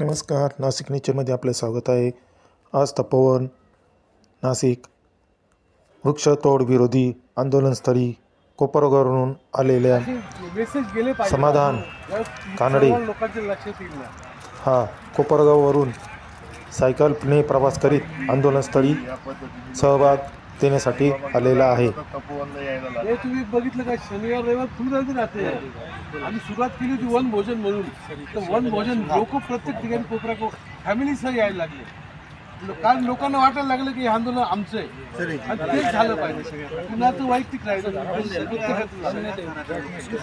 नमस्कार नाशिक नेचरमध्ये आपले स्वागत आहे. आज तपोवन नाशिक वृक्षतोड विरोधी आंदोलनस्थळी कोपरगावरून आलेल्या समाधान कानडे. हा कोपरगाववरून सायकलने प्रवास करीत आंदोलनस्थळी सहभाग देण्यासाठी आलेला आहे. हे तुम्ही बघितलं का? शनिवार रविवार फुल गर्दी राहते आम्ही सुरुवात केली होती वन भोजन म्हणून. तर वन भोजन लोक प्रत्येक ठिकाणी कोपरा फॅमिलीसह यायला लागले. कारण लोकांना वाटायला लागलं की हे आंदोलन आमचं आहे. आणि तेच झालं पाहिजे. कुणाचं वैयक्तिक राहिलं.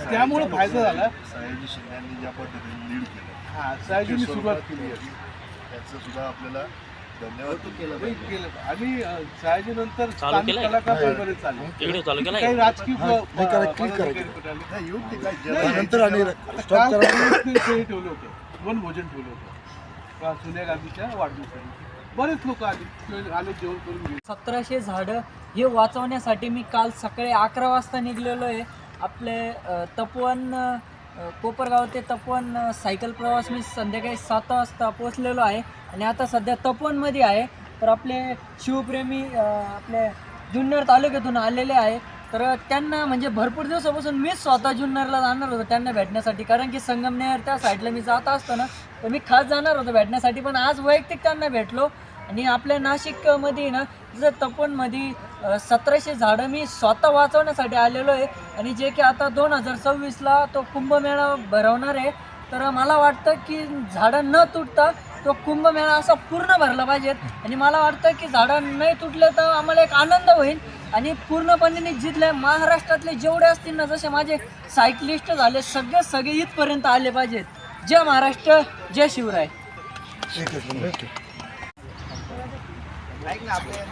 त्यामुळे फायदा झाला. सयाजी शिंद्यांनी ज्या पद्धतीने लीड केलं हा सयाजीने सुरुवात केली. त्याचं सुद्धा आपल्याला धन्यवाद. केलं हे केलं. आणि नंतर स्थानिक कलाकार वगैरे चालले. तिकडे चालू केला काही राजकीय प- पदाधिकारी कुठे आले? नाही योग्य काय नाही, जरा नंतर आणि काल ते हे ठेवलं होतं. वन भोजन ठेवलं होतं. का सोनिया गांधीच्या वाढदिवसासाठी बरेच लोक आले आले जेवण करून गेले. सतराशे झाडं हे वाचवण्यासाठी मी काल सकाळी अकरा वाजता निघलेलो आहे. आपले अ, तपोवन अ, कोपरगाव ते तपोवन सायकल प्रवास मी संध्याकाळी सात वाजता पोचलेलो आहे आणि आता सध्या तपोवनमध्ये आहे. तर आपले शिवप्रेमी आपले जुन्नर तालुक्यातून आलेले आहे. तर त्यांना म्हणजे भरपूर दिवसापासून मीच स्वतः जुन्नरला जाणार होतो त्यांना भेटण्यासाठी. कारण की संगमनेर त्या साईडला मी जात असतो ना तर मी खास जाणार होतो भेटण्यासाठी. पण आज वैयक्तिक त्यांना भेटलो आणि आपल्या नाशिकमध्ये ना जसं तपोनमध्ये सतराशे झाडं मी स्वतः वाचवण्यासाठी आलेलो आहे. आणि जे की आता दोन हजार सव्वीसला तो कुंभमेळा भरवणार आहे. तर मला वाटतं की झाडं न तुटता तो कुंभमेळा असा पूर्ण भरला पाहिजेत आणि मला वाटतं की झाडं नाही तुटले तर आम्हाला एक आनंद होईल. आणि पूर्णपणे जिथले महाराष्ट्रातले जेवढे असतील ना जसे माझे सायकलिस्ट झाले सगळे सगळे इथपर्यंत आले पाहिजेत. जय महाराष्ट्र जय शिवराय. ऐक ना आपल्या